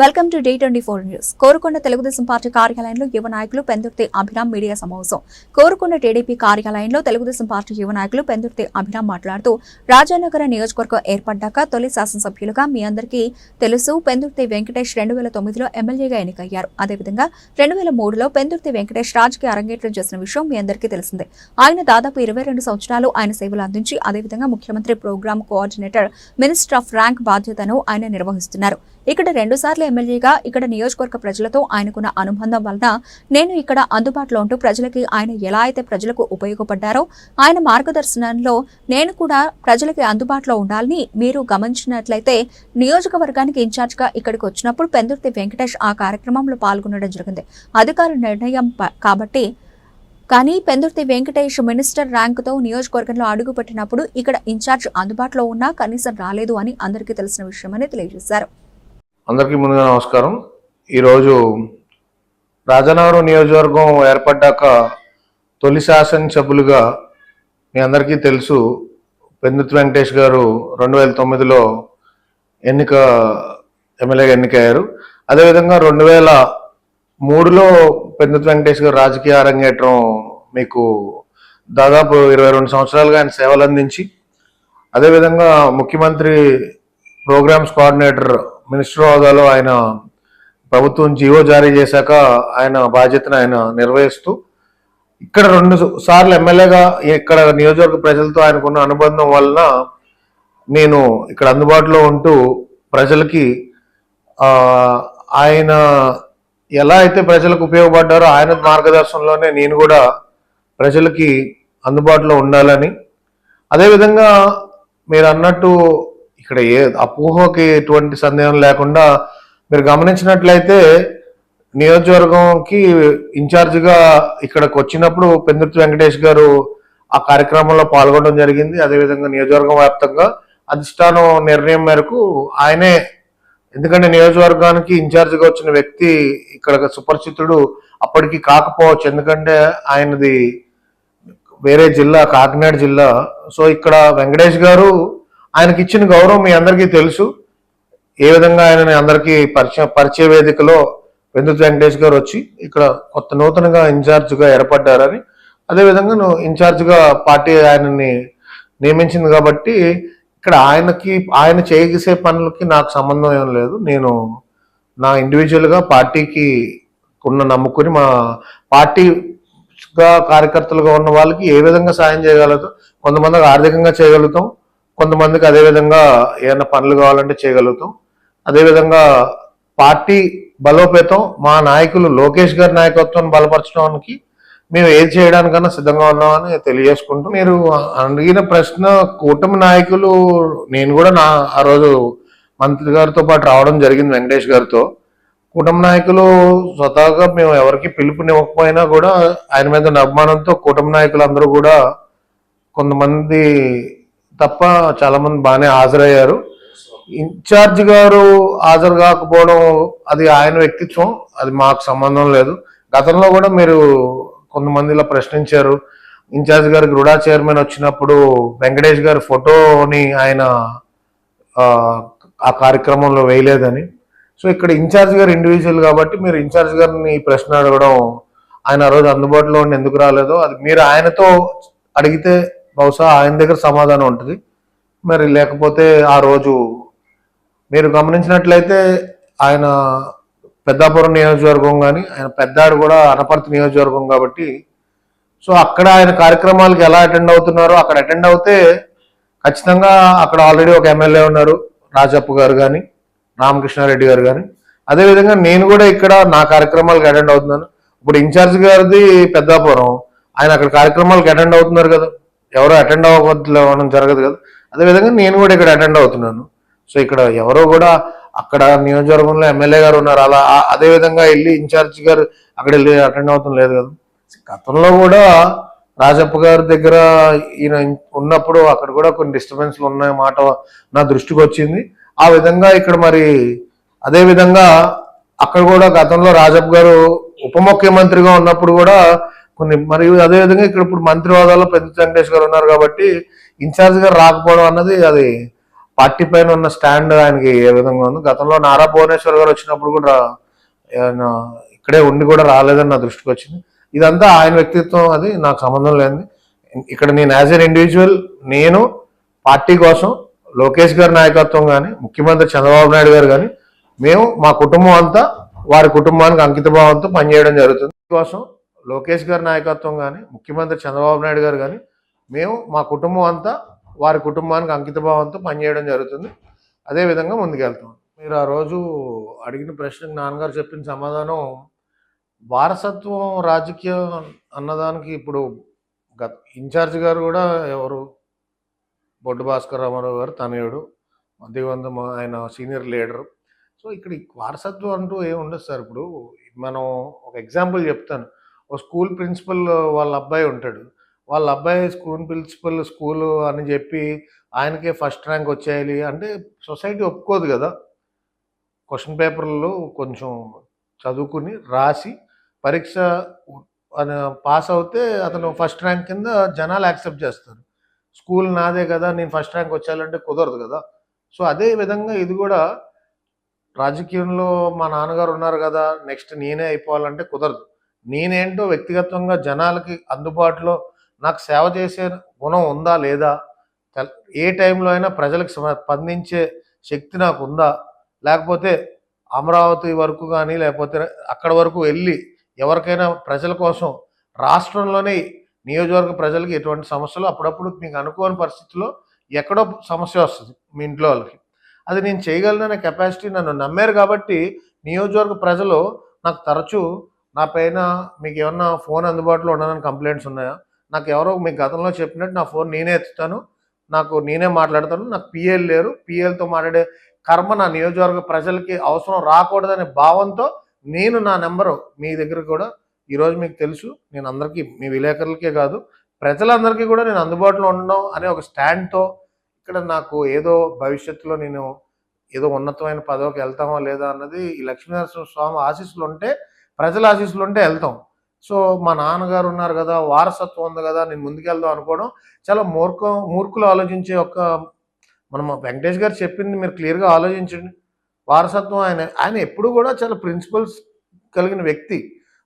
Welcome to day twenty four news Korukonda Telugu Desam party కార్యాలయంలో యువ నాయకులు Pendurthi Abhiram media సమావేశం. కోరుకొండ టీడీపీ కార్యాలయంలో తెలుగుదేశం పార్టీ యువ నాయకులు పెందుర్తి అభిరామ్ మాట్లాడుతూ రాజానగర నియోజకవర్గం ఏర్పడ్డాక తొలి శాసనసభ్యులుగా మీ అందరికీ తెలుసు పెందుర్తి వెంకటేష్ రెండు వేల తొమ్మిదిలో ఎమ్మెల్యేగా ఎన్నికయ్యారు. అదేవిధంగా రెండు వేల మూడులో పెందుర్తి వెంకటేష్ రాజకీయ అరంగేట్రం చేసిన విషయం మీ అందరికీ తెలిసిందే. ఆయన దాదాపు ఇరవై రెండు సంవత్సరాలు ఆయన సేవలు అందించి అదేవిధంగా ముఖ్యమంత్రి program coordinator minister of rank బాధ్యతను ఆయన నిర్వహిస్తున్నారు. ఇక్కడ రెండుసార్లు ఎమ్మెల్యేగా ఇక్కడ నియోజకవర్గ ప్రజలతో ఆయనకున్న అనుబంధం వలన నేను ఇక్కడ అందుబాటులో ఉంటూ ప్రజలకి ఆయన ఎలా అయితే ప్రజలకు ఉపయోగపడ్డారో ఆయన మార్గదర్శనంలో నేను కూడా ప్రజలకి అందుబాటులో ఉండాలని మీరు గమనించినట్లయితే నియోజకవర్గానికి ఇన్ఛార్జ్గా ఇక్కడికి వచ్చినప్పుడు పెందుర్తి వెంకటేష్ ఆ కార్యక్రమంలో పాల్గొనడం జరిగింది. అధికారుల నిర్ణయం కాబట్టి కానీ పెందుర్తి వెంకటేష్ మినిస్టర్ ర్యాంకుతో నియోజకవర్గంలో అడుగుపెట్టినప్పుడు ఇక్కడ ఇన్ఛార్జ్ అందుబాటులో ఉన్నా కనీసం రాలేదు అని అందరికీ తెలిసిన విషయమని తెలియజేశారు. అందరికీ ముందుగా నమస్కారం. ఈరోజు రాజనగరం నియోజకవర్గం ఏర్పడ్డాక తొలి శాసనసభ్యులుగా మీ అందరికీ తెలుసు పెందుతు వెంకటేష్ గారు రెండు వేల తొమ్మిదిలో ఎన్నిక ఎమ్మెల్యేగా ఎన్నికయ్యారు. అదేవిధంగా రెండు వేల మూడులో పెందుతు వెంకటేష్ గారు రాజకీయ అరంగేట్రం మీకు దాదాపు ఇరవై రెండు సంవత్సరాలుగా ఆయన సేవలు అందించి అదేవిధంగా ముఖ్యమంత్రి ప్రోగ్రామ్స్ కోఆర్డినేటర్ మినిస్టర్ హోదాలో ఆయన ప్రభుత్వం జీవో జారీ చేశాక ఆయన బాధ్యతను ఆయన నిర్వహిస్తూ ఇక్కడ రెండు సార్లు ఎమ్మెల్యేగా ఇక్కడ నియోజకవర్గ ప్రజలతో ఆయనకున్న అనుబంధం వలన నేను ఇక్కడ అందుబాటులో ఉంటూ ప్రజలకి ఆయన ఎలా అయితే ప్రజలకు ఉపయోగపడ్డారో ఆయన మార్గదర్శనంలోనే నేను కూడా ప్రజలకి అందుబాటులో ఉండాలని. అదేవిధంగా మీరు అన్నట్టు ఇక్కడ ఏ అపోహకి ఎటువంటి సందేహం లేకుండా మీరు గమనించినట్లయితే నియోజకవర్గంకి ఇన్ఛార్జిగా ఇక్కడికి వచ్చినప్పుడు పెందుర్తి వెంకటేష్ గారు ఆ కార్యక్రమంలో పాల్గొనడం జరిగింది. అదేవిధంగా నియోజకవర్గం వ్యాప్తంగా అధిష్టానం నిర్ణయం మేరకు ఆయనే ఎందుకంటే నియోజకవర్గానికి ఇన్ఛార్జిగా వచ్చిన వ్యక్తి ఇక్కడ సుపరిచితుడు అప్పటికి కాకపోవచ్చు. ఎందుకంటే ఆయనది వేరే జిల్లా కాకినాడ జిల్లా. సో ఇక్కడ వెంకటేష్ గారు ఆయనకి ఇచ్చిన గౌరవం మీ అందరికీ తెలుసు. ఏ విధంగా ఆయనని అందరికీ పరిచయ పరిచయ వేదికలో వెందుతు వెంకటేష్ గారు వచ్చి ఇక్కడ కొత్త నూతనంగా ఇన్ఛార్జ్గా ఏర్పడ్డారని అదేవిధంగా నువ్వు ఇన్ఛార్జ్గా పార్టీ ఆయనని నియమించింది కాబట్టి ఇక్కడ ఆయనకి ఆయన చేసే పనులకి నాకు సంబంధం ఏం లేదు. నేను నా ఇండివిజువల్గా పార్టీకి ఉన్న నమ్ముకుని మా పార్టీగా కార్యకర్తలుగా ఉన్న వాళ్ళకి ఏ విధంగా సాయం చేయగలుగుతాం కొంతమందికి ఆర్థికంగా చేయగలుగుతాం కొంతమందికి అదే విధంగా ఏమైనా పనులు కావాలంటే చేయగలుగుతాం. అదేవిధంగా పార్టీ బలోపేతం మా నాయకులు లోకేష్ గారి నాయకత్వాన్ని బలపరచడానికి మేము ఏది చేయడానికన్నా సిద్ధంగా ఉన్నామని తెలియజేసుకుంటూ మీరు అడిగిన ప్రశ్న కూటమి నాయకులు నేను కూడా నా ఆ రోజు మంత్రి గారితో పాటు రావడం జరిగింది వెంకటేష్ గారితో. కూటమి నాయకులు స్వతహాగా మేము ఎవరికి పిలుపునివ్వకపోయినా కూడా ఆయన మీద అభిమానంతో కూటమి నాయకులు అందరూ కూడా కొంతమంది తప్ప చాలా మంది బాగానే హాజరయ్యారు. ఇన్ఛార్జ్ గారు హాజరు కాకపోవడం అది ఆయన వ్యక్తిత్వం అది మాకు సంబంధం లేదు. గతంలో కూడా మీరు కొంతమంది ఇలా ప్రశ్నించారు. ఇన్ఛార్జ్ గారికి రుడా చైర్మన్ వచ్చినప్పుడు వెంకటేష్ గారి ఫోటోని ఆయన ఆ, కార్యక్రమంలో వేయలేదని. సో ఇక్కడ ఇన్ఛార్జ్ గారు ఇండివిజువల్ కాబట్టి మీరు ఇన్ఛార్జ్ గారిని ప్రశ్న అడగడం ఆయన ఆ రోజు అందుబాటులో ఉండి ఎందుకు రాలేదో అది మీరు ఆయనతో అడిగితే బహుశా ఆయన దగ్గర సమాధానం ఉంటుంది. మరి లేకపోతే ఆ రోజు మీరు గమనించినట్లయితే ఆయన పెద్దాపురం నియోజకవర్గం కానీ ఆయన పెద్దాడు కూడా అనపర్తి నియోజకవర్గం కాబట్టి సో అక్కడ ఆయన కార్యక్రమాలకు ఎలా అటెండ్ అవుతున్నారో అక్కడ అటెండ్ అవుతే ఖచ్చితంగా అక్కడ ఆల్రెడీ ఒక ఎమ్మెల్యే ఉన్నారు రాజప్ప గారు కానీ రామకృష్ణారెడ్డి గారు కానీ అదేవిధంగా నేను కూడా ఇక్కడ నా కార్యక్రమాలకు అటెండ్ అవుతున్నాను. ఇప్పుడు ఇన్ఛార్జ్ గారిది పెద్దాపురం ఆయన అక్కడ కార్యక్రమాలకు అటెండ్ అవుతున్నారు కదా. ఎవరు అటెండ్ అవ్వడం జరగదు కదా. అదేవిధంగా నేను కూడా ఇక్కడ అటెండ్ అవుతున్నాను. సో ఇక్కడ ఎవరో కూడా అక్కడ నియోజకవర్గంలో ఎమ్మెల్యే గారు ఉన్నారు. అలా అదేవిధంగా అదే విధంగా వెళ్ళి ఇన్ఛార్జ్ గారు అక్కడ వెళ్ళి అటెండ్ అవుతాం లేదు కదా. గతంలో కూడా రాజప్ప గారి దగ్గర ఈయన ఉన్నప్పుడు అక్కడ కూడా కొన్ని డిస్టర్బెన్స్లు ఉన్నాయి. మాట నా దృష్టికి వచ్చింది. ఆ విధంగా ఇక్కడ మరి అదే విధంగా అక్కడ కూడా గతంలో రాజప్ప గారు ఉప ముఖ్యమంత్రిగా ఉన్నప్పుడు కూడా కొన్ని మరి అదే విధంగా ఇక్కడ ఇప్పుడు మంత్రి హోదాలో పెద్ద వెంకటేష్ గారు ఉన్నారు కాబట్టి ఇన్ఛార్జ్ గారు రాకపోవడం అన్నది అది పార్టీ పైన ఉన్న స్టాండ్ ఆయనకి ఏ విధంగా ఉంది. గతంలో నారా భువనేశ్వర్ గారు వచ్చినప్పుడు కూడా ఇక్కడే ఉండి కూడా రాలేదని నా దృష్టికి వచ్చింది. ఇదంతా ఆయన వ్యక్తిత్వం అది నాకు సంబంధం లేని ఇక్కడ నేను యాజ్ ఎన్ ఇండివిజువల్ నేను పార్టీ కోసం లోకేష్ గారి నాయకత్వం కానీ ముఖ్యమంత్రి చంద్రబాబు నాయుడు గారు కానీ మేము మా కుటుంబం అంతా వారి కుటుంబానికి అంకితభావంతో పనిచేయడం జరుగుతుంది. కోసం లోకేష్ గారి నాయకత్వం కానీ ముఖ్యమంత్రి చంద్రబాబు నాయుడు గారు కానీ మేము మా కుటుంబం అంతా వారి కుటుంబానికి అంకితభావంతో పనిచేయడం జరుగుతుంది. అదే విధంగా ముందుకెళ్తాం. మీరు ఆ రోజు అడిగిన ప్రశ్నకు నాన్నగారు చెప్పిన సమాధానం వారసత్వం రాజకీయం అన్నదానికి ఇప్పుడు గత ఇన్ఛార్జ్ గారు కూడా ఎవరు? బొడ్డు భాస్కర్ రామారావు గారు తనయుడు మధ్యవంతం ఆయన సీనియర్ లీడర్. సో ఇక్కడ వారసత్వం అంటూ ఏమి ఉండదు సార్. ఇప్పుడు మనం ఒక ఎగ్జాంపుల్ చెప్తాను. ఒక స్కూల్ ప్రిన్సిపల్ వాళ్ళ అబ్బాయి ఉంటాడు. వాళ్ళ అబ్బాయి స్కూల్ ప్రిన్సిపల్ స్కూల్ అని చెప్పి ఆయనకే ఫస్ట్ ర్యాంక్ వచ్చేయాలి అంటే సొసైటీ ఒప్పుకోదు కదా. క్వశ్చన్ పేపర్లో కొంచెం చదువుకుని రాసి పరీక్ష పాస్ అవుతే అతను ఫస్ట్ ర్యాంక్ కింద జనాలు యాక్సెప్ట్ చేస్తారు. స్కూల్ నాదే కదా నేను ఫస్ట్ ర్యాంక్ వచ్చేయాలంటే కుదరదు కదా. సో అదే విధంగా ఇది కూడా రాజకీయంలో మా నాన్నగారు ఉన్నారు కదా నెక్స్ట్ నేనే అయిపోవాలంటే కుదరదు. నేనేంటో వ్యక్తిగతంగా జనాలకి అందుబాటులో నాకు సేవ చేసే గుణం ఉందా లేదా? ఏ టైంలో అయినా ప్రజలకు స్ప- స్పందించే శక్తి నాకు ఉందా? లేకపోతే అమరావతి వరకు కానీ లేకపోతే అక్కడ వరకు వెళ్ళి ఎవరికైనా ప్రజల కోసం రాష్ట్రంలోనే నియోజకవర్గ ప్రజలకి ఎటువంటి సమస్యలు అప్పుడప్పుడు మీకు అనుకోని పరిస్థితుల్లో ఎక్కడో సమస్య వస్తుంది మీ ఇంట్లో వాళ్ళకి. అది నేను చేయగలననే కెపాసిటీ నన్ను నమ్మారు కాబట్టి నియోజకవర్గ ప్రజలు నాకు తరచూ నా పైన మీకు ఏమన్నా ఫోన్ అందుబాటులో ఉండదని కంప్లైంట్స్ ఉన్నాయా? నాకు ఎవరో మీకు గతంలో చెప్పినట్టు నా ఫోన్ నేనే ఎత్తుతాను నాకు నేనే మాట్లాడతాను నాకు పిఎల్ లేరు. పిఎల్తో మాట్లాడే కర్మ నా నియోజకవర్గ ప్రజలకి అవసరం రాకూడదనే భావంతో నేను నా నెంబరు మీ దగ్గర కూడా ఈరోజు మీకు తెలుసు. నేను అందరికీ మీ విలేకరులకే కాదు ప్రజలందరికీ కూడా నేను అందుబాటులో ఉండడం అనే ఒక స్టాండ్తో ఇక్కడ నాకు ఏదో భవిష్యత్తులో నేను ఏదో ఉన్నతమైన పదవికి వెళ్తామా లేదా అన్నది ఈ లక్ష్మీనరసింహ స్వామి ఆశీస్సులు ఉంటే ప్రజల ఆశీస్సులు ఉంటే వెళ్తాం. సో మా నాన్నగారు ఉన్నారు కదా వారసత్వం ఉంది కదా నేను ముందుకెళ్దాం అనుకోవడం చాలా మూర్ఖ మూర్ఖులు ఆలోచించే ఒక మనం వెంకటేష్ గారు చెప్పింది మీరు క్లియర్గా ఆలోచించండి. వారసత్వం ఆయన ఆయన ఎప్పుడు కూడా చాలా ప్రిన్సిపల్స్ కలిగిన వ్యక్తి.